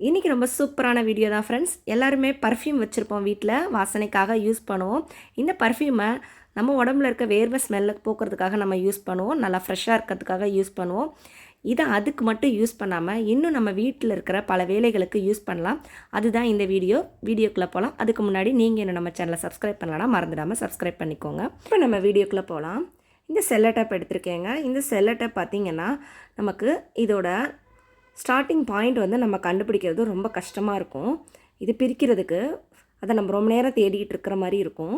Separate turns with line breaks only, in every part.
இன்றைக்கி ரொம்ப சூப்பரான வீடியோ தான் ஃப்ரெண்ட்ஸ் எல்லாருமே பர்ஃப்யூம் வச்சுருப்போம் வீட்டில் வாசனைக்காக யூஸ் பண்ணுவோம். இந்த பர்ஃப்யூமை நம்ம உடம்புல இருக்க வேர்வை ஸ்மெல்லை போக்குறதுக்காக நம்ம யூஸ் பண்ணுவோம். நல்லா ஃப்ரெஷ்ஷாக இருக்கிறதுக்காக யூஸ் பண்ணுவோம். இதை அதுக்கு மட்டும் யூஸ் பண்ணாமல் இன்னும் நம்ம வீட்டில் இருக்கிற பல வேலைகளுக்கு யூஸ் பண்ணலாம். அதுதான் இந்த வீடியோ வீடியோக்குள்ளே போகலாம் அதுக்கு முன்னாடி நீங்கள் இன்னும் நம்ம சேனலை சப்ஸ்கிரைப் பண்ணலாம் மறந்துடாமல் சப்ஸ்கிரைப் பண்ணிக்கோங்க. இப்போ நம்ம வீடியோக்குள்ளே போகலாம் இந்த செல்லட்டப் எடுத்திருக்கேங்க. இந்த செல்லட்டப் பார்த்திங்கன்னா நமக்கு இதோட ஸ்டார்டிங் பாயிண்ட் வந்து நம்ம கண்டுபிடிக்கிறது ரொம்ப கஷ்டமாக இருக்கும். இது பிரிக்கிறதுக்கு அதை நம்ம ரொம்ப நேரம் தேடிக்கிட்டு இருக்கிற மாதிரி இருக்கும்.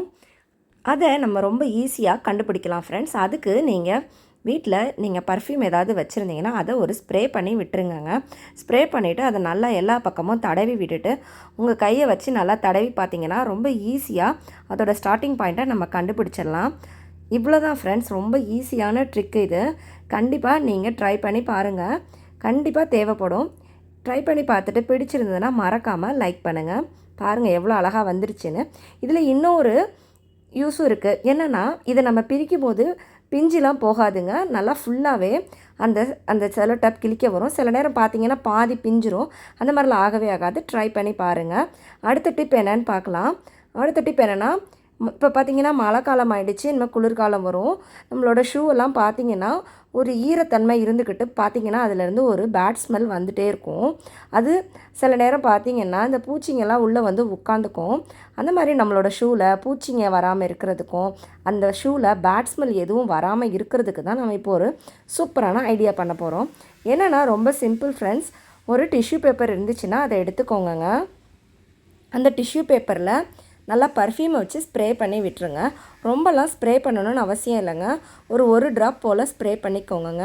அதை நம்ம ரொம்ப ஈஸியாக கண்டுபிடிக்கலாம் ஃப்ரெண்ட்ஸ் அதுக்கு நீங்கள் வீட்டில் நீங்கள் பர்ஃப்யூம் ஏதாவது வச்சுருந்தீங்கன்னா அதை ஒரு ஸ்ப்ரே பண்ணி விட்டுருங்கங்க. ஸ்ப்ரே பண்ணிவிட்டு அதை நல்லா எல்லா பக்கமும் தடவி விட்டுட்டு உங்கள் கையை வச்சு நல்லா தடவி பார்த்தீங்கன்னா ரொம்ப ஈஸியாக அதோட ஸ்டார்டிங் பாயிண்ட்டை நம்ம கண்டுபிடிச்சிடலாம். இவ்வளோ தான் ஃப்ரெண்ட்ஸ் ரொம்ப ஈஸியான ட்ரிக் இது. கண்டிப்பாக நீங்கள் ட்ரை பண்ணி பாருங்கள் கண்டிப்பாக தேவைப்படும். ட்ரை பண்ணி பார்த்துட்டு பிடிச்சிருந்ததுன்னா மறக்காமல் லைக் பண்ணுங்கள் பாருங்கள் எவ்வளோ அழகாக வந்துருச்சுன்னு. இதில் இன்னொரு யூஸும் இருக்குது என்னென்னா இதை நம்ம பிரிக்கும் போது பிஞ்சிலாம் போகாதுங்க. நல்லா ஃபுல்லாகவே அந்த அந்த செலோ டப் கிழிக்க வரும். சில நேரம் பார்த்தீங்கன்னா பாதி பிஞ்சிரும். அந்த மாதிரிலாம் ஆகவே ஆகாது. ட்ரை பண்ணி பாருங்கள் அடுத்த டிப் என்னன்னு பார்க்கலாம். அடுத்த டிப் என்னென்னா இப்போ பார்த்திங்கன்னா மழை காலம் ஆகிடுச்சு இனிமேல் குளிர்காலம் வரும். நம்மளோட ஷூ எல்லாம் பார்த்தீங்கன்னா ஒரு ஈரத்தன்மை இருந்துக்கிட்டு பார்த்தீங்கன்னா அதுலேருந்து ஒரு பேட் ஸ்மெல் வந்துகிட்டே இருக்கும். அது சில நேரம் பார்த்தீங்கன்னா இந்த பூச்சிங்கெல்லாம் உள்ளே வந்து உட்காந்துக்கும் அந்த மாதிரி நம்மளோட ஷூவில் பூச்சிங்க வராமல் இருக்கிறதுக்கும் அந்த ஷூவில் பேட் ஸ்மெல் எதுவும் வராமல் இருக்கிறதுக்கு தான் நம்ம இப்போ ஒரு சூப்பரான ஐடியா பண்ண போகிறோம் என்னென்னா ரொம்ப சிம்பிள் ஃப்ரெண்ட்ஸ் ஒரு டிஷ்யூ பேப்பர் இருந்துச்சுன்னா அதை எடுத்துக்கோங்க அந்த டிஷ்யூ பேப்பரில் நல்லா பர்ஃப்யூமை வச்சு ஸ்ப்ரே பண்ணி விட்டுருங்க. ரொம்பலாம் ஸ்ப்ரே பண்ணணும்னு அவசியம் இல்லைங்க. ஒரு ஒரு ட்ராப் போல் ஸ்ப்ரே பண்ணிக்கோங்கங்க.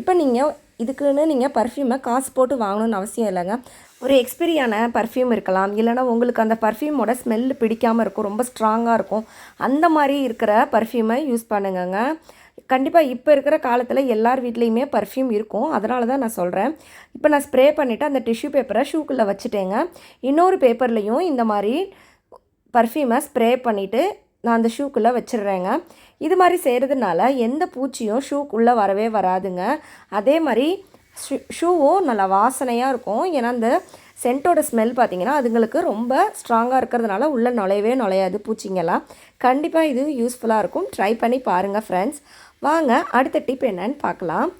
இப்போ நீங்கள் இதுக்குன்னு நீங்கள் பர்ஃப்யூமை காசு போட்டு வாங்கணும்னு அவசியம் இல்லைங்க. ஒரு எக்ஸ்பீரியான பர்ஃப்யூம் இருக்கலாம். இல்லைனா உங்களுக்கு அந்த பர்ஃப்யூமோட ஸ்மெல்லு பிடிக்காமல் இருக்கும். ரொம்ப ஸ்ட்ராங்காக இருக்கும். அந்த மாதிரி இருக்கிற பர்ஃப்யூமை யூஸ் பண்ணுங்கங்க. கண்டிப்பாக இப்போ இருக்கிற காலத்தில் எல்லார் வீட்லேயுமே பர்ஃப்யூம் இருக்கும். அதனால தான் நான் சொல்கிறேன் இப்போ நான் ஸ்ப்ரே பண்ணிவிட்டு அந்த டிஷ்யூ பேப்பரை ஷூக்குள்ளே வச்சுட்டேங்க. இன்னொரு பேப்பர்லேயும் இந்த மாதிரி பர்ஃப்யூமை ஸ்ப்ரே பண்ணிவிட்டு நான் அந்த ஷூக்குள்ளே வச்சிடுறேங்க. இது மாதிரி செய்கிறதுனால எந்த பூச்சியும் ஷூக்குள்ளே வரவே வராதுங்க. அதே மாதிரி ஷூ ஷூவும் நல்லா வாசனையாக இருக்கும். ஏன்னா அந்த சென்ட்டோட ஸ்மெல் பார்த்திங்கன்னா அதுங்களுக்கு ரொம்ப ஸ்ட்ராங்காக இருக்கிறதுனால உள்ளே நுழையவே நுழையாது பூச்சிங்கெல்லாம். கண்டிப்பாக இது யூஸ்ஃபுல்லாக இருக்கும். ட்ரை பண்ணி பாருங்கள் ஃப்ரெண்ட்ஸ் வாங்க அடுத்த டிப் என்னன்னு பார்க்கலாம்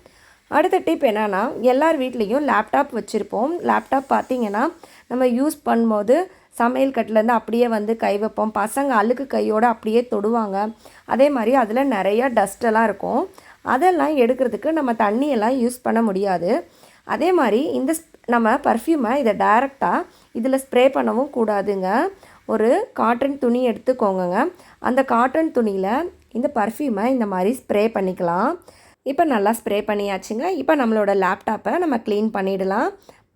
அடுத்த டிப் என்னென்னா எல்லார் வீட்லேயும் லேப்டாப் வச்சுருப்போம். லேப்டாப் பார்த்திங்கன்னா நம்ம யூஸ் பண்ணும்போது சமையல் கட்டிலேருந்து அப்படியே வந்து கை வைப்போம். பசங்க அழுக்கு கையோடு அப்படியே தொடுவாங்க. அதே மாதிரி அதில் நிறையா டஸ்ட்டெல்லாம் இருக்கும். அதெல்லாம் எடுக்கிறதுக்கு நம்ம தண்ணியெல்லாம் யூஸ் பண்ண முடியாது. அதே மாதிரி இந்த நம்ம பர்ஃப்யூமை இதை டைரெக்டாக இதில் ஸ்ப்ரே பண்ணவும் கூடாதுங்க. ஒரு காட்டன் துணி எடுத்துக்கோங்கங்க. அந்த காட்டன் துணியில் இந்த பர்ஃப்யூமை இந்த மாதிரி ஸ்ப்ரே பண்ணிக்கலாம். இப்போ நல்லா ஸ்ப்ரே பண்ணியாச்சுங்க. இப்போ நம்மளோட லேப்டாப்பை நம்ம க்ளீன் பண்ணிடலாம்.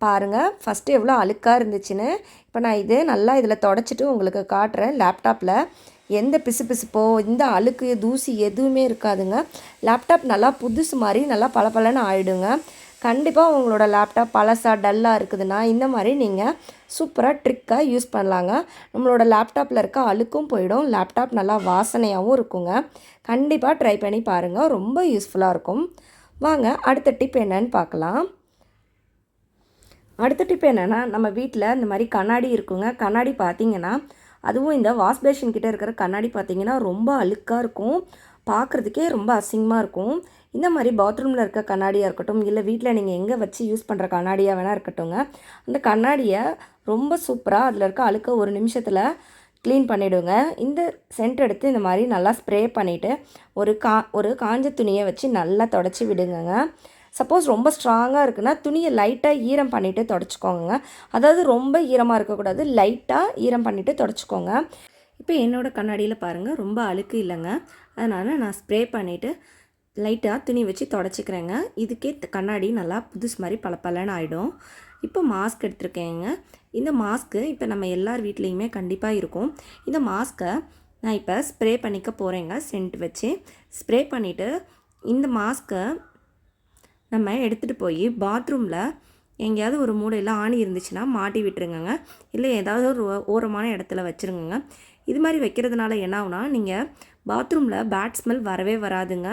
பாருங்கள் ஃபஸ்ட்டு எவ்வளோ அழுக்காக இருந்துச்சுன்னு. இப்போ நான் இது நல்லா இதில் தொடச்சிட்டு உங்களுக்கு காட்டுறேன் லேப்டாப்பில் எந்த பிசு பிசுப்போ இந்த அழுக்கு தூசி எதுவுமே இருக்காதுங்க. லேப்டாப் நல்லா புதுசு மாதிரி நல்லா பளபளன்னு ஆகிடுங்க கண்டிப்பாக உங்களோட லேப்டாப் பழசாக டல்லாக இருக்குதுன்னா இந்த மாதிரி நீங்கள் சூப்பராக ட்ரிக்காக யூஸ் பண்ணலாங்க. நம்மளோட லேப்டாப்பில் இருக்க அழுக்கும் போயிடும். லேப்டாப் நல்லா வாசனையாகவும் இருக்குங்க. கண்டிப்பாக ட்ரை பண்ணி பாருங்கள் ரொம்ப யூஸ்ஃபுல்லாக இருக்கும். வாங்க அடுத்த டிப் என்னன்னு பார்க்கலாம். அடுத்த டிப் என்னென்னா நம்ம வீட்டில் இந்த மாதிரி கண்ணாடி இருக்குங்க. கண்ணாடி பார்த்தீங்கன்னா அதுவும் இந்த வாஷ் பேஷன் கிட்டே இருக்கிற கண்ணாடி பார்த்தீங்கன்னா ரொம்ப அழுக்காக இருக்கும். பார்க்குறதுக்கே ரொம்ப அசிங்கமாக இருக்கும். இந்த மாதிரி பாத்ரூமில் இருக்க கண்ணாடியாக இருக்கட்டும் இல்லை வீட்டில் நீங்கள் எங்கே வச்சு யூஸ் பண்ணுற கண்ணாடியாக வேணால் இருக்கட்டும்ங்க. அந்த கண்ணாடியை ரொம்ப சூப்பராக அதில் இருக்க அழுக்க ஒரு நிமிஷத்தில் க்ளீன் பண்ணிவிடுங்க இந்த சென்ட் எடுத்து இந்த மாதிரி நல்லா ஸ்ப்ரே பண்ணிவிட்டு ஒரு கா ஒரு காஞ்ச துணியை வச்சு நல்லா தொடச்சி விடுங்கங்க. சப்போஸ் ரொம்ப ஸ்ட்ராங்காக இருக்குன்னா துணியை லைட்டாக ஈரம் பண்ணிவிட்டு தொடச்சிக்கோங்க. அதாவது ரொம்ப ஈரமாக இருக்கக்கூடாது லைட்டாக ஈரம் பண்ணிவிட்டு தொடச்சிக்கோங்க. இப்போ என்னோடய கண்ணாடியில் பாருங்கள் ரொம்ப அழுக்கு இல்லைங்க. அதனால் நான் ஸ்ப்ரே பண்ணிவிட்டு லைட்டாக துணி வச்சு தொடச்சிக்கிறேங்க. இதுக்கே கண்ணாடி நல்லா புதுசு மாதிரி பளபளன்னு ஆகிடும் இப்போ மாஸ்க் எடுத்திருக்கேங்க. இந்த மாஸ்க்கு இப்போ நம்ம எல்லார் வீட்லேயுமே கண்டிப்பாக இருக்கும். இந்த மாஸ்க்கை நான் இப்போ ஸ்ப்ரே பண்ணிக்க போகிறேங்க சென்ட் வச்சு. ஸ்ப்ரே பண்ணிவிட்டு இந்த மாஸ்க்கை நம்ம எடுத்துகிட்டு போய் பாத்ரூமில் எங்கேயாவது ஒரு மூலையில் ஆணி இருந்துச்சுன்னா மாட்டி விட்டுருங்கங்க. இல்லை ஏதாவது ஒரு ஓரமான இடத்துல வச்சுருங்கங்க. இது மாதிரி வைக்கிறதுனால என்ன ஆகுனா நீங்கள் பாத்ரூமில் பேட் ஸ்மெல் வரவே வராதுங்க.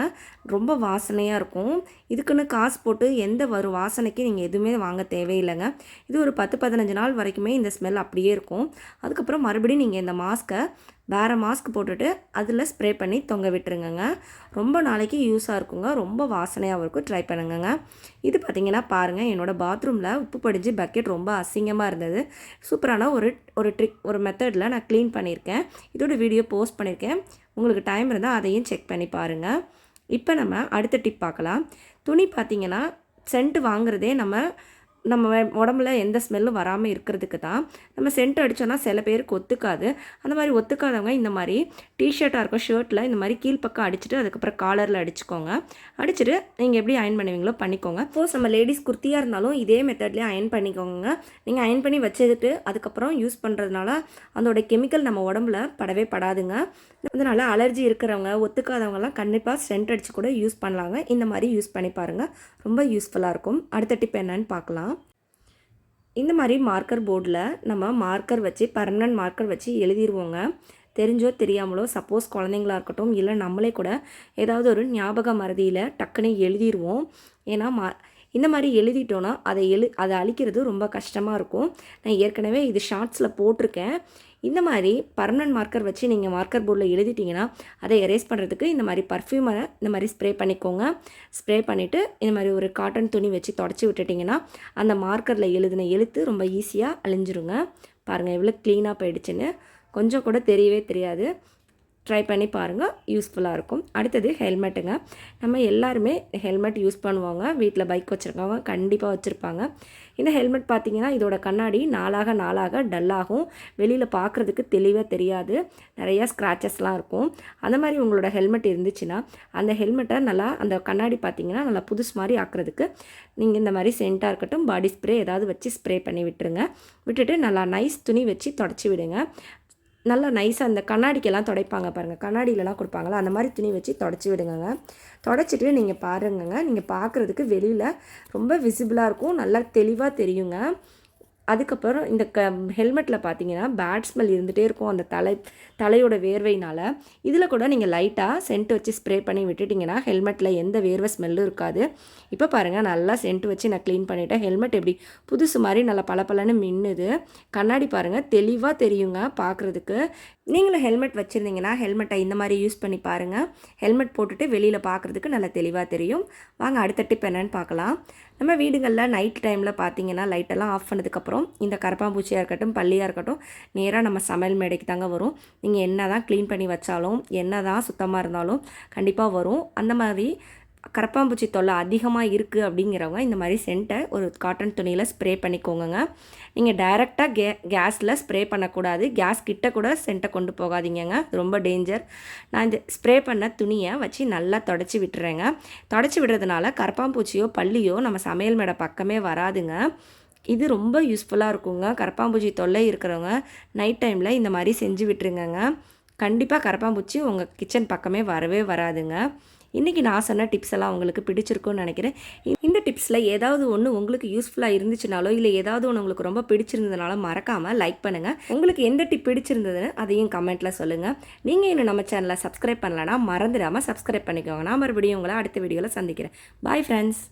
ரொம்ப வாசனையாக இருக்கும். இதுக்குன்னு காசு போட்டு எந்த ஒரு வாசனைக்கு நீங்கள் எதுவுமே வாங்க தேவையில்லைங்க. இது ஒரு பத்து பதினஞ்சு நாள் வரைக்குமே இந்த ஸ்மெல் அப்படியே இருக்கும். அதுக்கப்புறம் மறுபடியும் நீங்கள் இந்த மாஸ்க்கை வேறு மாஸ்க் போட்டுட்டு அதில் ஸ்ப்ரே பண்ணி தொங்க விட்டுருங்கங்க. ரொம்ப நாளைக்கு யூஸாக இருக்குங்க. ரொம்ப வாசனையாகவும் இருக்கும். ட்ரை பண்ணுங்கங்க. இது பார்த்தீங்கன்னா பாருங்கள் என்னோடய பாத்ரூமில் உப்பு படிஞ்சு பக்கெட் ரொம்ப அசிங்கமாக இருந்தது. சூப்பரான ஒரு ஒரு ட்ரிக் ஒரு மெத்தடில் நான் க்ளீன் பண்ணியிருக்கேன் இதோட வீடியோ போஸ்ட் பண்ணியிருக்கேன் உங்களுக்கு டைம் இருந்தால் அதையும் செக் பண்ணி பாருங்கள் இப்போ நம்ம அடுத்த டிப் பார்க்கலாம். துணி பார்த்தீங்கன்னா சென்ட் வாங்குறதே நம்ம நம்ம உடம்புல எந்த ஸ்மெல்லும் வராமல் இருக்கிறதுக்கு தான் நம்ம சென்ட் அடித்தோன்னா சில பேருக்கு ஒத்துக்காது. அந்த மாதிரி ஒத்துக்காதவங்க இந்த மாதிரி டிஷர்ட்டாக இருக்கும் ஷர்ட்டில் இந்த மாதிரி கீழ்ப்பக்கம் அடிச்சுட்டு அதுக்கப்புறம் காலரில் அடிச்சுக்கோங்க. அடிச்சுட்டு நீங்கள் எப்படி அயன் பண்ணுவீங்களோ பண்ணிக்கோங்க. சப்போஸ் நம்ம லேடிஸ் குர்த்தியாக இருந்தாலும் இதே மெத்தட்லேயே அயன் பண்ணிக்கோங்க. நீங்கள் அயன் பண்ணி வச்சுட்டு அதுக்கப்புறம் யூஸ் பண்ணுறதுனால அதோட கெமிக்கல் நம்ம உடம்புல படவே படாதுங்க. அதனால் அலர்ஜி இருக்கிறவங்க ஒத்துக்காதவங்கலாம் கண்டிப்பாக சென்ட் அடித்து கூட யூஸ் பண்ணலாங்க. இந்த மாதிரி யூஸ் பண்ணி பாருங்கள் ரொம்ப யூஸ்ஃபுல்லாக இருக்கும். அடுத்த டிப் என்னன்னு பார்க்கலாம். இந்த மாதிரி மார்க்கர் போர்டில் நம்ம மார்க்கர் வச்சு பர்மனன்ட் மார்க்கர் வச்சு எழுதிடுவோங்க தெரிஞ்சோ தெரியாமலோ சப்போஸ் குழந்தைங்களா இருக்கட்டும் இல்லை நம்மளே கூட ஏதாவது ஒரு ஞாபக மறதியில் டக்குன்னு எழுதிடுவோம் ஏன்னா மா இந்த மாதிரி எழுதிட்டோன்னா அதை எழு அதை அழிக்கிறது ரொம்ப கஷ்டமாக இருக்கும். நான் ஏற்கனவே இது ஷார்ட்ஸில் போட்டிருக்கேன். இந்த மாதிரி பர்மனன்ட் மார்க்கர் வச்சு நீங்கள் மார்க்கர் போர்டில் எழுதிட்டிங்கன்னா அதை எரேஸ் பண்ணுறதுக்கு இந்த மாதிரி பர்ஃப்யூமை இந்த மாதிரி ஸ்ப்ரே பண்ணிக்கோங்க. ஸ்ப்ரே பண்ணிவிட்டு இந்த மாதிரி ஒரு காட்டன் துணி வச்சு தொடச்சி விட்டுட்டிங்கன்னா அந்த மார்க்கரில் எழுதின எழுத்து ரொம்ப ஈஸியாக அழிஞ்சிருங்க. பாருங்கள் எவ்வளோ க்ளீனாக போயிடுச்சுன்னு. கொஞ்சம் கூட தெரியவே தெரியாது. ட்ரை பண்ணி பாருங்கள் யூஸ்ஃபுல்லாக இருக்கும். அடுத்தது ஹெல்மெட்டுங்க. நம்ம எல்லாருமே ஹெல்மெட் யூஸ் பண்ணுவாங்க. வீட்டில் பைக் வச்சுருக்கவங்க கண்டிப்பாக வச்சுருப்பாங்க. இந்த ஹெல்மெட் பார்த்திங்கன்னா இதோட கண்ணாடி நாளாக நாளாக டல்லாகும் வெளியில் பார்க்குறதுக்கு தெளிவாக தெரியாது. நிறையா ஸ்க்ராச்சஸ்லாம் இருக்கும். அந்த மாதிரி உங்களோட ஹெல்மெட் இருந்துச்சுன்னா அந்த ஹெல்மெட்டை நல்லா அந்த கண்ணாடி பார்த்திங்கன்னா நல்லா புதுசு மாதிரி ஆக்குறதுக்கு நீங்கள் இந்த மாதிரி சென்ட்டாக இருக்கட்டும் பாடி ஸ்ப்ரே ஏதாவது வச்சு ஸ்ப்ரே பண்ணி விட்டுருங்க. விட்டுட்டு நல்லா நைஸ் துணி வச்சு தொடச்சி விடுங்க. நல்லா நைஸாக அந்த கண்ணாடிக்கெல்லாம் துடைப்பாங்க பாருங்கள் கண்ணாடியிலலாம் கொடுப்பாங்களா அந்த மாதிரி துணி வச்சு தொடச்சி விடுங்கங்க. தொடச்சிட்டு நீங்கள் பாருங்கங்க. நீங்கள் பார்க்குறதுக்கு வெளியில் ரொம்ப விசிபிளாக இருக்கும். நல்லா தெளிவாக தெரியுங்க. அதுக்கப்புறம் இந்த க ஹெல்மெட்டில் பார்த்தீங்கன்னா பேட் ஸ்மெல் இருந்துகிட்டே இருக்கும் அந்த தலை தலையோட வேர்வையினால். இதில் கூட நீங்கள் லைட்டாக சென்ட் வச்சு ஸ்ப்ரே பண்ணி விட்டுட்டிங்கன்னா ஹெல்மெட்டில் எந்த வேர்வை ஸ்மெல்லும் இருக்காது. இப்போ பாருங்கள் நல்லா சென்ட் வச்சு நான் க்ளீன் பண்ணிவிட்டேன் ஹெல்மெட் எப்படி புதுசு மாதிரி நல்லா பளபளன்னு மின்னுது. கண்ணாடி பாருங்கள் தெளிவாக தெரியுங்க பார்க்குறதுக்கு நீங்களும் ஹெல்மெட் வச்சுருந்தீங்கன்னா ஹெல்மெட்டை இந்த மாதிரி யூஸ் பண்ணி பாருங்கள் ஹெல்மெட் போட்டுட்டு வெளியில் பார்க்குறதுக்கு நல்லா தெளிவாக தெரியும். வாங்க அடுத்த டிப் என்னன்னு பார்க்கலாம் நம்ம வீடுகளில் நைட் டைமில் பார்த்தீங்கன்னா லைட்டெல்லாம் ஆஃப் பண்ணதுக்கப்புறம் இந்த கரப்பாம்பூச்சியாக இருக்கட்டும் பள்ளியாக இருக்கட்டும் நேராக நம்ம சமையல் மேடைக்கு தாங்க வரும். நீங்கள் என்ன தான் க்ளீன் பண்ணி வச்சாலும் என்ன தான் சுத்தமாக இருந்தாலும் கண்டிப்பாக வரும். அந்த மாதிரி கரப்பாம்பூச்சி தொல்லை அதிகமாக இருக்குது அப்படிங்கிறவங்க இந்த மாதிரி சென்ட்டை ஒரு காட்டன் துணியில் ஸ்ப்ரே பண்ணிக்கோங்க நீங்கள் டைரெக்டாக கே கேஸில் ஸ்ப்ரே பண்ணக்கூடாது. கேஸ் கிட்ட கூட சென்ட்டை கொண்டு போகாதீங்கங்க. அது ரொம்ப டேஞ்சர் நான் இந்த ஸ்ப்ரே பண்ண துணியை வச்சு நல்லா தொடச்சி விட்டுறேங்க. தொடச்சி விடுறதுனால கரப்பாம்பூச்சியோ பள்ளியோ நம்ம சமையல் மேடை பக்கமே வராதுங்க. இது ரொம்ப யூஸ்ஃபுல்லாக இருக்குங்க. கரப்பாம்பூச்சி தொல்லை இருக்கிறவங்க நைட் டைமில் இந்த மாதிரி செஞ்சு விட்டுருங்கங்க. கண்டிப்பாக கரப்பாம்பூச்சி உங்கள் கிச்சன் பக்கமே வரவே வராதுங்க. இன்றைக்கி நான் சொன்ன டிப்ஸ் எல்லாம் உங்களுக்கு பிடிச்சிருக்கும்னு நினைக்கிறேன். இந்த டிப்ஸில் ஏதாவது ஒன்று உங்களுக்கு யூஸ்ஃபுல்லாக இருந்துச்சுனாலோ இல்லை ஏதாவது ஒன்று உங்களுக்கு ரொம்ப பிடிச்சிருந்ததுனால மறக்காமல் லைக் பண்ணுங்கள் உங்களுக்கு எந்த டிப் பிடிச்சிருந்ததுன்னு அதையும் கமெண்ட்டில் சொல்லுங்கள் நீங்கள் இன்னும் நம்ம சேனலை சப்ஸ்கிரைப் பண்ணலன்னா மறந்துடாமல் சப்ஸ்கிரைப் பண்ணிக்கோங்க. நான் மறுபடியும் உங்களை அடுத்த வீடியோவில் சந்திக்கிறேன். Bye friends